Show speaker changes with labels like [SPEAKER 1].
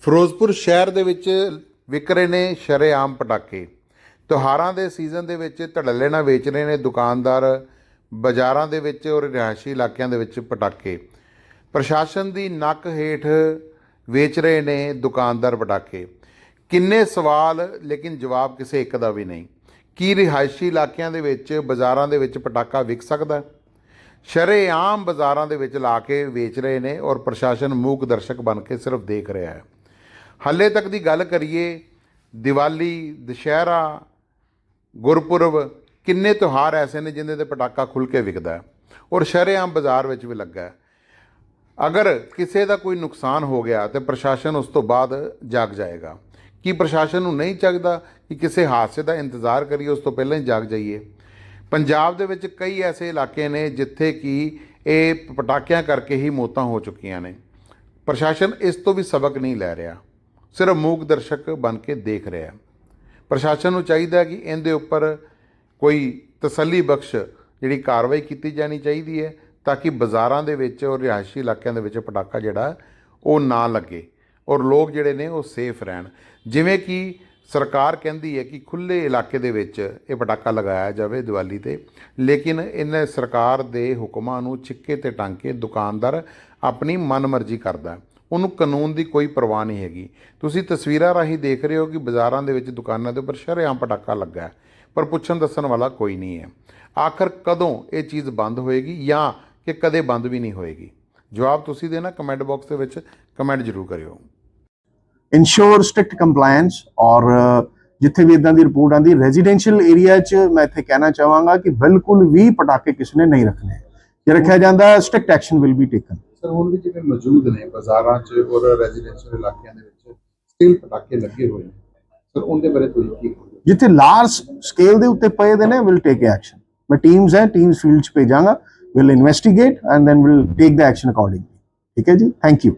[SPEAKER 1] ਫਿਰੋਜ਼ਪੁਰ ਸ਼ਹਿਰ ਦੇ ਵਿੱਚ ਵਿਕ ਰਹੇ ਨੇ ਸ਼ਰੇਆਮ ਪਟਾਕੇ। ਤਿਉਹਾਰਾਂ ਦੇ ਸੀਜ਼ਨ ਦੇ ਵਿੱਚ ਧੜੱਲੇ ਨਾਲ ਵੇਚ ਰਹੇ ਨੇ ਦੁਕਾਨਦਾਰ। ਬਾਜ਼ਾਰਾਂ ਦੇ ਵਿੱਚ ਔਰ ਰਿਹਾਇਸ਼ੀ ਇਲਾਕਿਆਂ ਦੇ ਵਿੱਚ ਪਟਾਕੇ। ਪ੍ਰਸ਼ਾਸਨ ਦੀ ਨੱਕ ਹੇਠ ਵੇਚ ਰਹੇ ਨੇ ਦੁਕਾਨਦਾਰ ਪਟਾਕੇ। ਕਿੰਨੇ ਸਵਾਲ, ਲੇਕਿਨ ਜਵਾਬ ਕਿਸੇ ਇੱਕ ਦਾ ਵੀ ਨਹੀਂ। ਕੀ ਰਿਹਾਇਸ਼ੀ ਇਲਾਕਿਆਂ ਦੇ ਵਿੱਚ, ਬਾਜ਼ਾਰਾਂ ਦੇ ਵਿੱਚ ਪਟਾਕਾ ਵਿਕ ਸਕਦਾ? ਹੈ? ਸ਼ਰੇਆਮ ਬਾਜ਼ਾਰਾਂ ਦੇ ਵਿੱਚ ਲਾ ਕੇ ਵੇਚ ਰਹੇ ਨੇ ਔਰ ਪ੍ਰਸ਼ਾਸਨ ਮੂਕ ਦਰਸ਼ਕ ਬਣ ਕੇ ਸਿਰਫ ਦੇਖ ਰਿਹਾ ਹੈ। ਹਾਲੇ ਤੱਕ ਦੀ ਗੱਲ ਕਰੀਏ, ਦੀਵਾਲੀ, ਦੁਸ਼ਹਿਰਾ, ਗੁਰਪੁਰਬ, ਕਿੰਨੇ ਤਿਉਹਾਰ ਐਸੇ ਨੇ ਜਿਨ੍ਹਾਂ ਤੇ ਪਟਾਕਾ ਖੁੱਲ ਕੇ ਵਿਕਦਾ ਹੈ। ਔਰ ਸ਼ਰੇਆਮ ਬਾਜ਼ਾਰ ਵਿੱਚ ਵੀ ਲੱਗਾ ਹੈ। ਅਗਰ ਕਿਸੇ ਦਾ ਕੋਈ ਨੁਕਸਾਨ ਹੋ ਗਿਆ ਤੇ ਪ੍ਰਸ਼ਾਸਨ ਉਸ ਤੋਂ ਬਾਅਦ ਜਾਗ ਜਾਏਗਾ। ਕੀ ਪ੍ਰਸ਼ਾਸਨ ਨੂੰ ਨਹੀਂ ਚਾਹੀਦਾ ਕਿ ਕਿਸੇ ਹਾਦਸੇ ਦਾ ਇੰਤਜ਼ਾਰ ਕਰੀਏ, ਉਸ ਤੋਂ ਪਹਿਲਾਂ ਹੀ ਜਾਗ ਜਾਈਏ? ਪੰਜਾਬ ਦੇ ਵਿੱਚ ਕਈ ਐਸੇ ਇਲਾਕੇ ਨੇ ਜਿੱਥੇ ਕਿ ਇਹ ਪਟਾਕਿਆਂ ਕਰਕੇ ਹੀ ਮੌਤਾਂ ਹੋ ਚੁੱਕੀਆਂ ਨੇ। ਪ੍ਰਸ਼ਾਸਨ ਇਸ ਤੋਂ ਵੀ ਸਬਕ ਨਹੀਂ ਲੈ ਰਿਹਾ। ਸਿਰਫ ਮੂਕ ਦਰਸ਼ਕ ਬਣ ਕੇ ਦੇਖ ਰਿਹਾ ਪ੍ਰਸ਼ਾਸਨ ਨੂੰ ਚਾਹੀਦਾ ਕਿ ਇਹਦੇ ਉੱਪਰ ਕੋਈ ਤਸੱਲੀ ਬਖਸ਼ ਜਿਹੜੀ ਕਾਰਵਾਈ ਕੀਤੀ ਜਾਣੀ ਚਾਹੀਦੀ ਹੈ ਤਾਂ ਕਿ ਬਾਜ਼ਾਰਾਂ ਦੇ ਵਿੱਚ ਔਰ ਰਿਹਾਇਸ਼ੀ ਇਲਾਕਿਆਂ ਦੇ ਵਿੱਚ ਪਟਾਕਾ ਜਿਹੜਾ ਉਹ ਨਾ ਲੱਗੇ ਔਰ ਲੋਕ ਜਿਹੜੇ ਨੇ ਉਹ ਸੇਫ ਰਹਿਣ। ਜਿਵੇਂ ਕਿ ਸਰਕਾਰ ਕਹਿੰਦੀ ਹੈ ਕਿ ਖੁੱਲੇ ਇਲਾਕੇ ਦੇ ਵਿੱਚ ਇਹ ਪਟਾਕਾ ਲਗਾਇਆ ਜਾਵੇ ਦੀਵਾਲੀ ਤੇ, ਲੇਕਿਨ ਇਹਨਾਂ ਸਰਕਾਰ ਦੇ ਹੁਕਮਾਂ ਨੂੰ ਛਿੱਕੇ ਤੇ ਟੰਗ ਕੇ ਦੁਕਾਨਦਾਰ ਆਪਣੀ ਮਨਮਰਜ਼ੀ ਕਰਦਾ ਉਹਨੂੰ ਕਾਨੂੰਨ ਦੀ ਕੋਈ ਪਰਵਾਹ ਨਹੀਂ ਹੈਗੀ। ਤੁਸੀਂ ਤਸਵੀਰਾਂ ਰਾਹੀਂ ਦੇਖ ਰਹੇ ਹੋ ਕਿ ਬਾਜ਼ਾਰਾਂ ਦੇ ਵਿੱਚ ਦੁਕਾਨਾਂ ਦੇ ਉੱਪਰ ਸ਼ਰੇਆਮ ਪਟਾਕਾ ਲੱਗਾ ਹੈ, ਪਰ ਪੁੱਛਣ ਦੱਸਣ ਵਾਲਾ ਕੋਈ ਨਹੀਂ ਹੈ। ਆਖਰ ਕਦੋਂ ਇਹ ਚੀਜ਼ ਬੰਦ ਹੋਏਗੀ ਜਾਂ ਕਿ ਕਦੇ ਬੰਦ ਵੀ ਨਹੀਂ ਹੋਏਗੀ? ਜਵਾਬ ਤੁਸੀਂ ਦੇਣਾ ਕਮੈਂਟ ਬਾਕਸ ਦੇ ਵਿੱਚ, ਕਮੈਂਟ ਜ਼ਰੂਰ ਕਰਿਓ।
[SPEAKER 2] ਇਨਸ਼ੋਰ ਸਟ੍ਰਿਕਟ ਕੰਪਲਾਈਂਸ ਔਰ ਜਿੱਥੇ ਵੀ ਇਦਾਂ ਦੀ ਰਿਪੋਰਟ ਆਂਦੀ ਰੈਜ਼ੀਡੈਂਸ਼ੀਅਲ ਏਰੀਆ 'ਚ ਮੈਂ ਇੱਥੇ ਕਹਿਣਾ ਚਾਹਾਂਗਾ ਕਿ ਬਿਲਕੁਲ ਵੀ ਪਟਾਕੇ ਕਿਸ ਨੇ ਨਹੀਂ ਰੱਖਣੇ। ਜੇ ਰੱਖਿਆ ਜਾਂਦਾ strict action will be taken
[SPEAKER 3] sir ਹੁਣ ਵੀ ਜਿਵੇਂ ਮੌਜੂਦ ਨੇ ਬਾਜ਼ਾਰਾਂ 'ਚ ਔਰ ਰੈਜ਼ੀਡੈਂਸ਼ੀਅਲ ਇਲਾਕਿਆਂ ਦੇ ਵਿੱਚ ਸਟਿਲ ਪਟਾਕੇ ਲੱਗੇ ਹੋਏ ਨੇ। ਸਰ ਉਹਦੇ ਬਾਰੇ ਤੁਸੀਂ ਕੀ
[SPEAKER 2] ਜਿੱਥੇ ਲਾਰਜ ਸਕੇਲ ਦੇ ਉੱਤੇ ਪਏ ਦੇ ਨੇ ਵਿਲ ਟੇਕ ਐਕਸ਼ਨ ਮੈਂ ਟੀਮਸ ਹੈ ਟੀਮਸ ਫੀਲਡ 'ਚ ਭੇਜਾਂਗਾ। Will investigate and then will take the action accordingly ਠੀਕ ਹੈ ਜੀ? Thank you